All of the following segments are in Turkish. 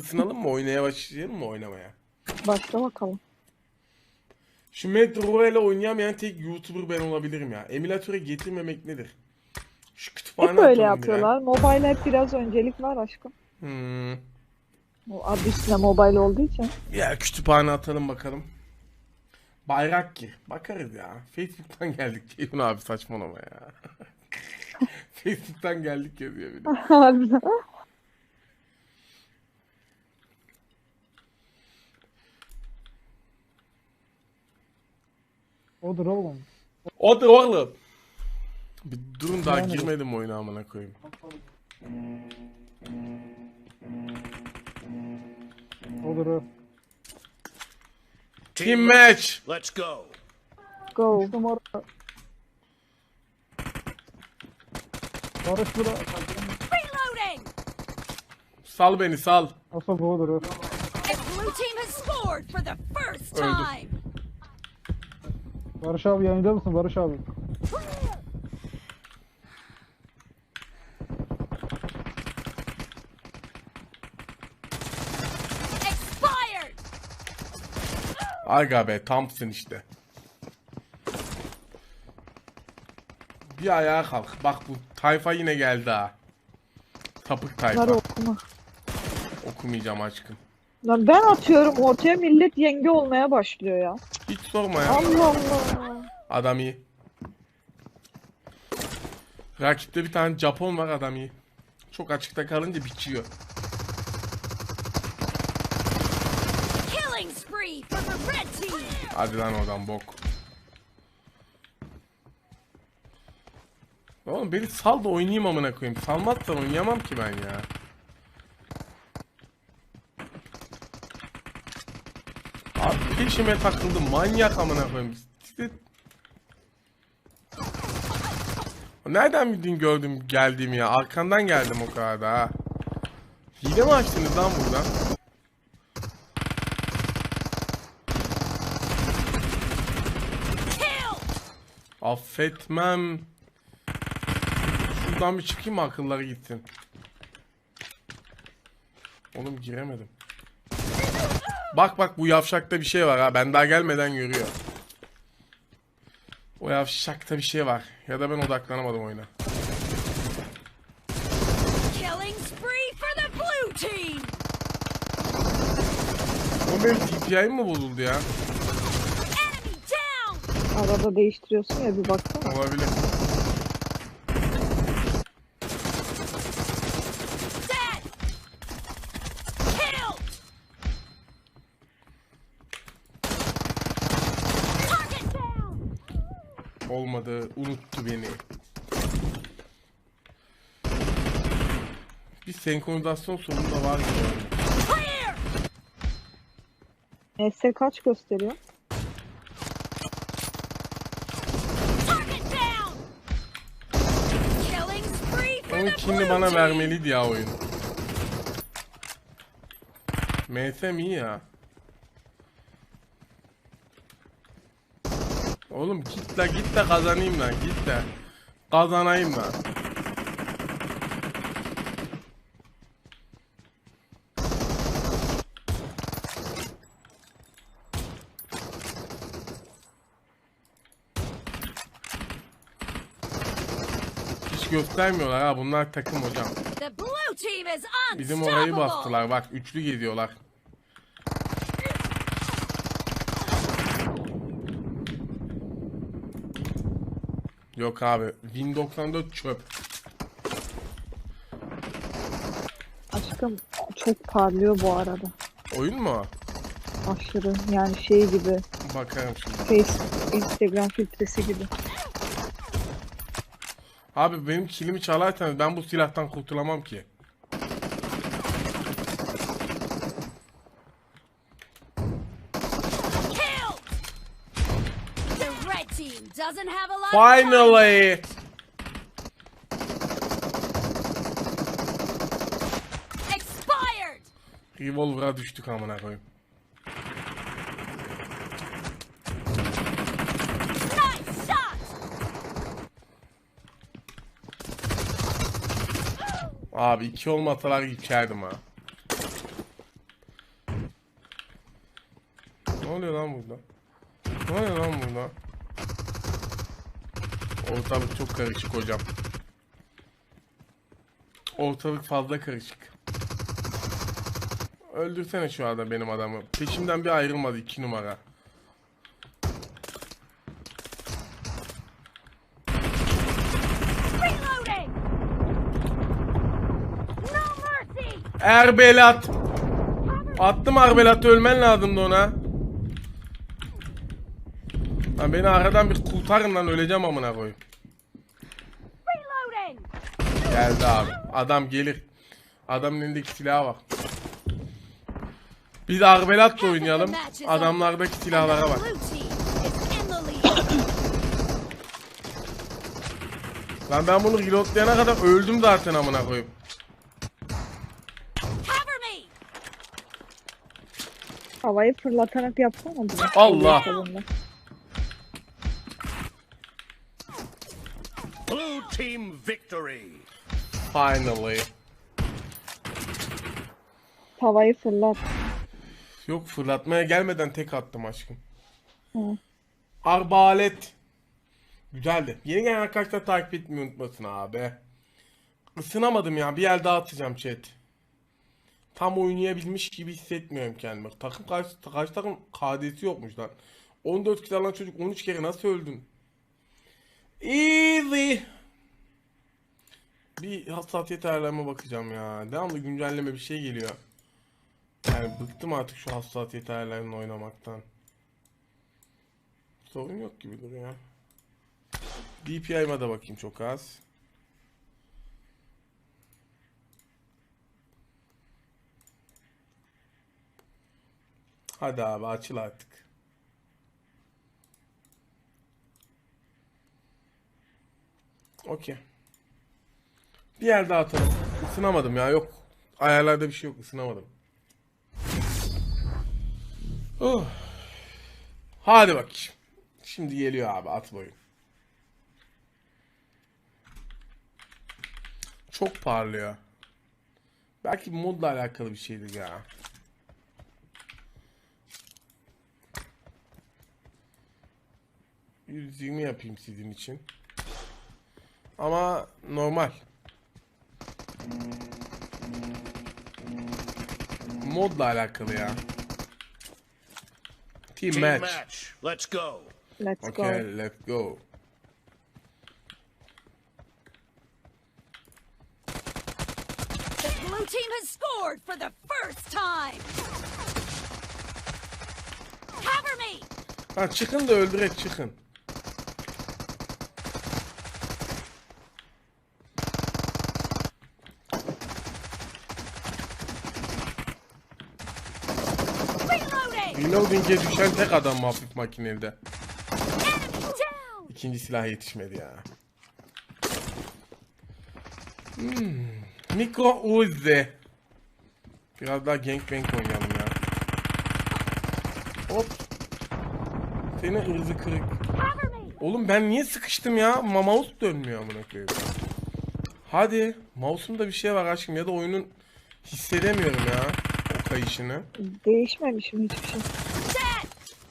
ısınalım mı? Oynaya başlayalım mı oynamaya? Başla bakalım. Şu Metro ile oynayamayan tek YouTuber ben olabilirim ya. Emülatöre getirmemek nedir? Şu kütüphane Hep böyle atalım yapıyorlar. Mobile hep biraz öncelik var aşkım. ya. Hmm. O adı üstüne mobile olduğu için. Ya kütüphane atalım bakalım. Bayrak gir. Bakarız ya. Facebook'tan geldik. Ceyhun abi saçmalama ya. Facebook'tan geldik yazıyor bir de. Odur oğlum. Odur oğlum. Bir durun daha Yani. girmedim oyuna amına koyayım. Odur o. Team match. Let's go. Go. Üç numara. Barış bura. Reloading! Sal beni sal. Asıl bu odur o. The blue team has scored for the first Öldüm. Barış abi yayında mısın Barış abi? Aga be Thompson işte. Bir ayağa kalk. Bak bu tayfa yine geldi ha. Tapık tayfa. Bunları okuma. Okumayacağım aşkım. Lan ben atıyorum ortaya millet yenge olmaya başlıyor ya. Hiç sorma ya. Allah Allah. Adam iyi. Rakipte bir tane Japon var adam iyi. Çok açıkta kalınca bitiyor. Killing spree for the red team! Hadi lan oradan bok. Oğlum beni sal da oynayayım amına koyayım. Salmazsan oynayamam ki ben ya. Abi peşime takıldı manyak amına koyayım. Nereden bildin gördüm geldiğimi ya? Arkandan geldim o kadar da ha. Hile mi açtınız lan buradan? Affetmem. Şuradan bir çıkayım akılları gitsin. Oğlum giremedim. Bak bak bu yavşakta bir şey var ha. Ben daha gelmeden görüyor. O yavşakta bir şey var. Ya da ben odaklanamadım oyuna. Killing spree for the blue team! O benim DPI'm mı bozuldu ya? Arada değiştiriyorsun ya bir baksana. Olabilir. Olmadı. Unuttu beni. Bir senkronizasyon sorunu da var gibi. ES kaç gösteriyor? Onun kinini bana vermeliydi ya oyun. MSM iyi ya. Oğlum git la git de kazanayım lan git de. Kazanayım lan. Hiç göstermiyorlar ha bunlar takım hocam. Bizim orayı bastılar bak üçlü geziyorlar. Yok abi Win 94 çöp. Aşkım çok parlıyor bu arada. Oyun mu? Aşırı yani şey gibi. Bakarım şimdi. Facebook, Instagram filtresi gibi. Abi benim kilimi çalarsanız ben bu silahtan kurtulamam ki. Finally. Expired. Revolver'a düştük amına koyayım. Abi iki olmasalar geçerdim ha. Ne oluyor lan burada? Ne oluyor lan burada? Ortalık çok karışık hocam. Ortalık fazla karışık. Öldürsene şu anda benim adamı. Peşimden bir ayrılmadı iki numara. Erbelat. Attım Erbelat'ı ölmen lazımdı ona. Lan beni aradan bir kurtarın lan öleceğim amına koyayım. Geldi abi. Adam gelir. Adamın elindeki silaha bak. De Arbelat'la oynayalım. Adamlardaki silahlara bak. Lan ben bunu reloadlayana kadar öldüm zaten amına koyayım. Havayı fırlatarak yapsana bunu. Allah. Kolunda. Blue team victory. Finally. Havayı fırlat. Yok fırlatmaya gelmeden tek attım aşkım. Hı. Arbalet. Güzeldi. Yeni gelen arkadaşlar takip etmeyi unutmasın abi. Isınamadım ya. Bir yer daha atacağım chat. Tam oynayabilmiş gibi hissetmiyorum kendimi. Takım karşı, karşı takım KD'si yokmuş lan. 14 kişi alan çocuk 13 kere nasıl öldün? Easy. Bir hassasiyet ayarlarıma bakacağım ya. Devamlı güncelleme bir şey geliyor. Yani bıktım artık şu hassasiyet ayarlarını oynamaktan. Sorun yok gibi duruyor. DPI'ma da bakayım çok az. Hadi abi açıl artık. Okey. Bir yer daha atalım. Isınamadım ya yok. Ayarlarda bir şey yok ısınamadım. Oh. Hadi bak. Şimdi geliyor abi at boyu. Çok parlıyor. Belki modla alakalı bir şeydir ya. %20 yapayım sizin için. Ama normal. Modla alakalı ya. Team, Team match. match. Let's go. Let's go. Okay, let's go. The blue team has scored for the first time! Cover me! Ha çıkın da öldürek çıkın. Reloading! Reloading'e düşen tek adam hafif down! İkinci silah yetişmedi ya. Hmm. Mikro Uzi. Biraz daha gangbang oynayalım ya. Hop. Senin ırzı kırık. Oğlum ben niye sıkıştım ya? Ma mouse dönmüyor amına koyayım. Hadi. Mouse'umda bir şey var aşkım ya da oyunun hissedemiyorum ya kayışını. Değişmemişim hiçbir şey.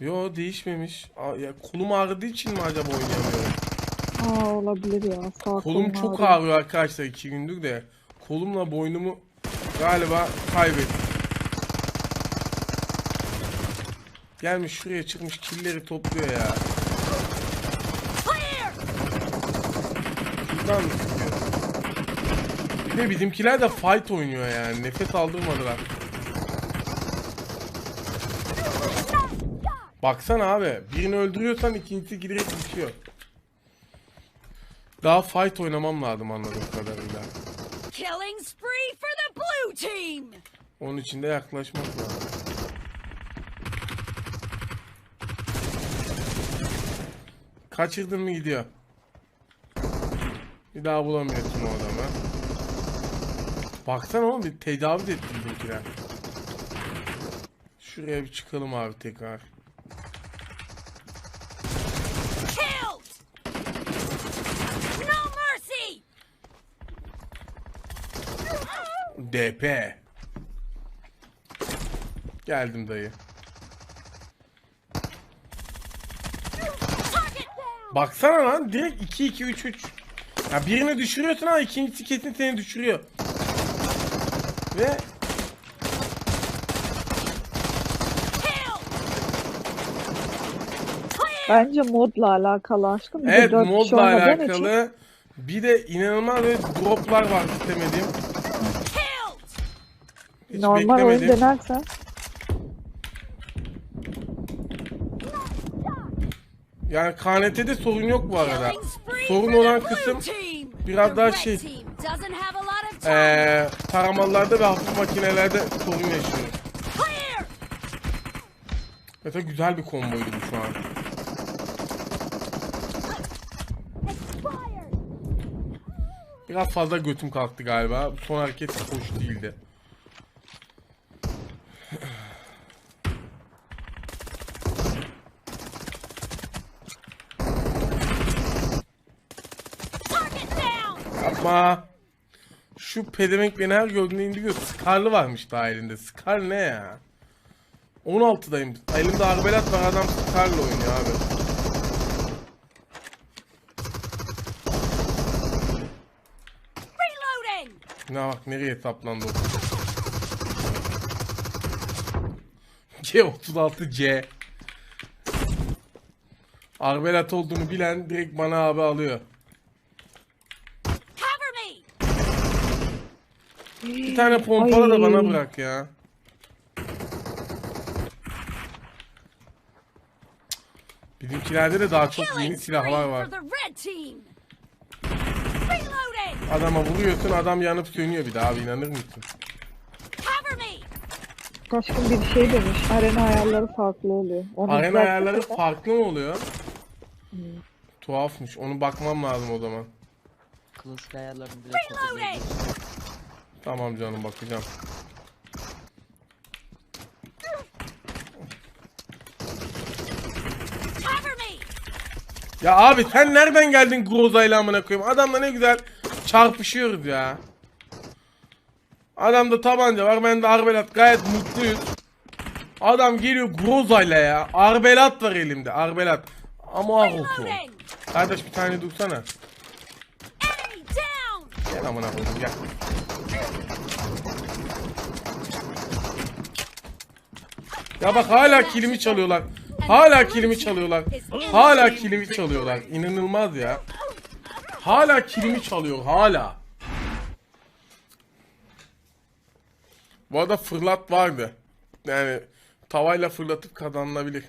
Yo değişmemiş. Aa, ya kolum ağrıdığı için mi acaba oynayamıyorum? Aa olabilir ya. Sağ Kolum çok ağrıyor. ağrıyor arkadaşlar iki gündür de. Kolumla boynumu galiba kaybettim. Gelmiş şuraya çıkmış killeri topluyor ya. Şuradan mı? Bir de bizimkiler de fight oynuyor yani. Nefes aldırmadılar. Baksana abi. Birini öldürüyorsan ikincisi giderek bitiyor. Daha fight oynamam lazım anladığım kadarıyla. Killing spree for the blue team! Onun için de yaklaşmak lazım. Kaçırdın mı gidiyor. Bir daha bulamıyorsun o adamı. Baksana oğlum bir tecavüz etti bizimkiler. Şuraya bir çıkalım abi tekrar. DP. Geldim dayı. Baksana lan direkt 2 2 3 3. Ya birini düşürüyorsun ama ikincisi kesin seni düşürüyor. Ve Bence modla alakalı aşkım. Bir Evet modla olmadığın için- alakalı. Bir de inanılmaz böyle droplar var istemediğim. Hiç normal oyun beklemedim. denersen. Yani KNT'de sorun yok bu arada. Sorun olan kısım biraz daha şey, eee taramalarda ve hafif makinelerde sorun yaşıyor. Mesela güzel bir komboydu bu şu an. Biraz fazla götüm kalktı galiba. Son hareket hoş değildi. Yapma. Şu pedemek beni her gördüğünde indiriyor. Scar'lı varmış daha elinde. Scar ne ya? 16'dayım. Elimde arbelat var adam Scar'la oynuyor abi. Reloading! Ne bak nereye hesaplandı o. C36C. Arbelat olduğunu bilen direkt bana abi alıyor. Bir tane pompalı da bana Ay. bırak ya. Bizimkilerde de daha çok yeni silahlar var. Adama vuruyorsun adam yanıp sönüyor bir daha abi inanır mısın? Aşkım bir şey demiş. Arena ayarları farklı oluyor. Onu Arena düzelttik ayarları de- farklı mı oluyor? Tuhafmış. Onu bakmam lazım o zaman. Klasik ayarlarını direkt Reloading! kopyalayabilirsin. Tamam canım bakacağım. Cover me! Ya abi sen nereden geldin Groza'yla amına koyayım? Adamla ne güzel çarpışıyoruz ya. Adamda tabanca var, bende arbelat gayet mutluyuz. Adam geliyor Groza'yla ya. Arbelat var elimde, arbelat. Ama ah olsun. Reloading! Kardeş bir tane dursana. Gel amına koyayım gel. Ya bak hala kilimi çalıyorlar. Hala kilimi çalıyorlar. Hala kilimi çalıyorlar. İnanılmaz ya. Hala kilimi çalıyor hala. Bu arada fırlat vardı. Yani tavayla fırlatıp kazanılabilir.